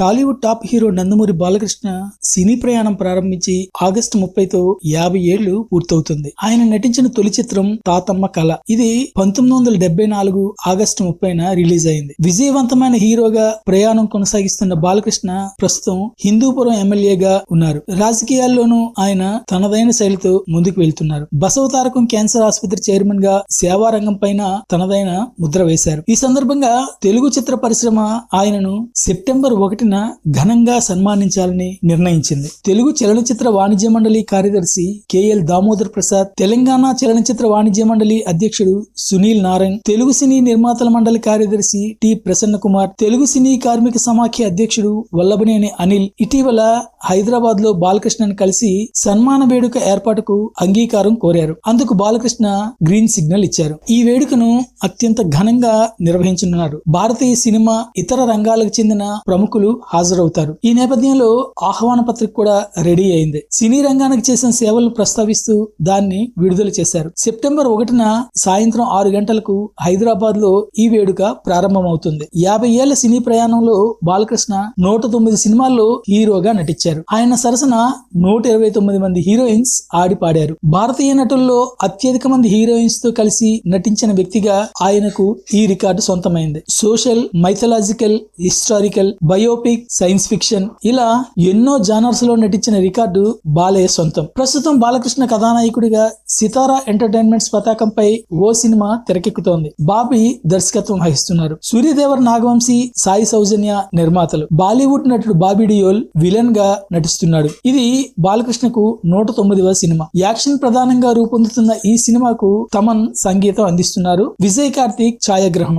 Tollywood top hero Nandamuri Balakrishna cine ప్రయాణం ప్రారంభించి August ముప్పైతో యాభై ఏళ్ళు పూర్తవుతుంది. ఆయన నటించిన తొలి చిత్రం తాతమ్మ కళ. ఇది పంతొమ్మిది వందల డెబ్బై నాలుగు ఆగస్టు ముప్పైన రిలీజ్ అయింది. విజయవంతమైన హీరోగా ప్రయాణం కొనసాగిస్తున్న బాలకృష్ణ ప్రస్తుతం హిందూపురం ఎమ్మెల్యేగా ఉన్నారు. రాజకీయాల్లోనూ ఆయన తనదైన శైలితో ముందుకు వెళ్తున్నారు. బసవతారకం క్యాన్సర్ ఆసుపత్రి చైర్మన్గా సేవా రంగం పైన తనదైన ముద్ర వేశారు. ఈ సందర్భంగా తెలుగు చిత్ర పరిశ్రమ ఆయనను సెప్టెంబర్ ఆయన ఘనంగా సన్మానించాలని నిర్ణయించింది. తెలుగు చలనచిత్ర వాణిజ్య మండలి కార్యదర్శి కెఎల్ దామోదర్ ప్రసాద్ తెలంగాణ చలనచిత్ర వాణిజ్య మండలి అధ్యక్షుడు సునీల్ నారాయణ్ తెలుగు సినీ నిర్మాతల మండలి కార్యదర్శి టి ప్రసన్న కుమార్ తెలుగు సినీ కార్మిక సమాఖ్య అధ్యక్షుడు వల్లభనేని అనిల్ ఇటీవల హైదరాబాద్లో బాలకృష్ణను కలిసి సన్మాన వేడుక ఏర్పాటుకు అంగీకారం కోరారు. అందుకు బాలకృష్ణ గ్రీన్ సిగ్నల్ ఇచ్చారు. ఈ వేడుకను అత్యంత ఘనంగా నిర్వహించనున్నారు. భారతీయ సినిమా ఇతర రంగాలకు చెందిన ప్రముఖులు హాజరవుతారు. ఈ నేపథ్యంలో ఆహ్వాన పత్రిక కూడా రెడీ అయింది. సినీ రంగానికి చేసిన సేవలను ప్రస్తావిస్తూ దాన్ని విడుదల చేశారు. సెప్టెంబర్ ఒకటిన సాయంత్రం ఆరు గంటలకు హైదరాబాద్లో ఈ వేడుక ప్రారంభమవుతుంది. యాభై ఏళ్ళ సినీ ప్రయాణంలో బాలకృష్ణ నూట తొమ్మిది సినిమాల్లో హీరోగా నటించారు. ఆయన సరసన నూట ఇరవై తొమ్మిది మంది హీరోయిన్స్ ఆడి పాడారు భారతీయ నటుల్లో అత్యధిక మంది హీరోయిన్స్తో కలిసి నటించిన వ్యక్తిగా ఆయనకు ఈ record సొంతమైంది. Social mythological historical bio biopic science fiction ఇలా ఎన్నో జానర్స్లో నటించిన రికార్డు బాలయ్య సొంతం. ప్రస్తుతం బాలకృష్ణ కథానాయకుడిగా సితారా ఎంటర్టైన్మెంట్స్ పతాకంపై ఓ సినిమా తెరకెక్కుతోంది. బాబీ దర్శకత్వం వహిస్తున్నారు. సూర్యదేవర్ నాగవంశీ సాయి సౌజన్య నిర్మాతలు. బాలీవుడ్ నటుడు బాబీ డియోల్ విలన్గా నటిస్తున్నాడు. ఇది బాలకృష్ణకు నూట తొమ్మిదివ సినిమా. యాక్షన్ ప్రధానంగా రూపొందుతున్న ఈ సినిమాకు తమన్ సంగీతం అందిస్తున్నారు. విజయ్ కార్తీక్ ఛాయాగ్రహణం.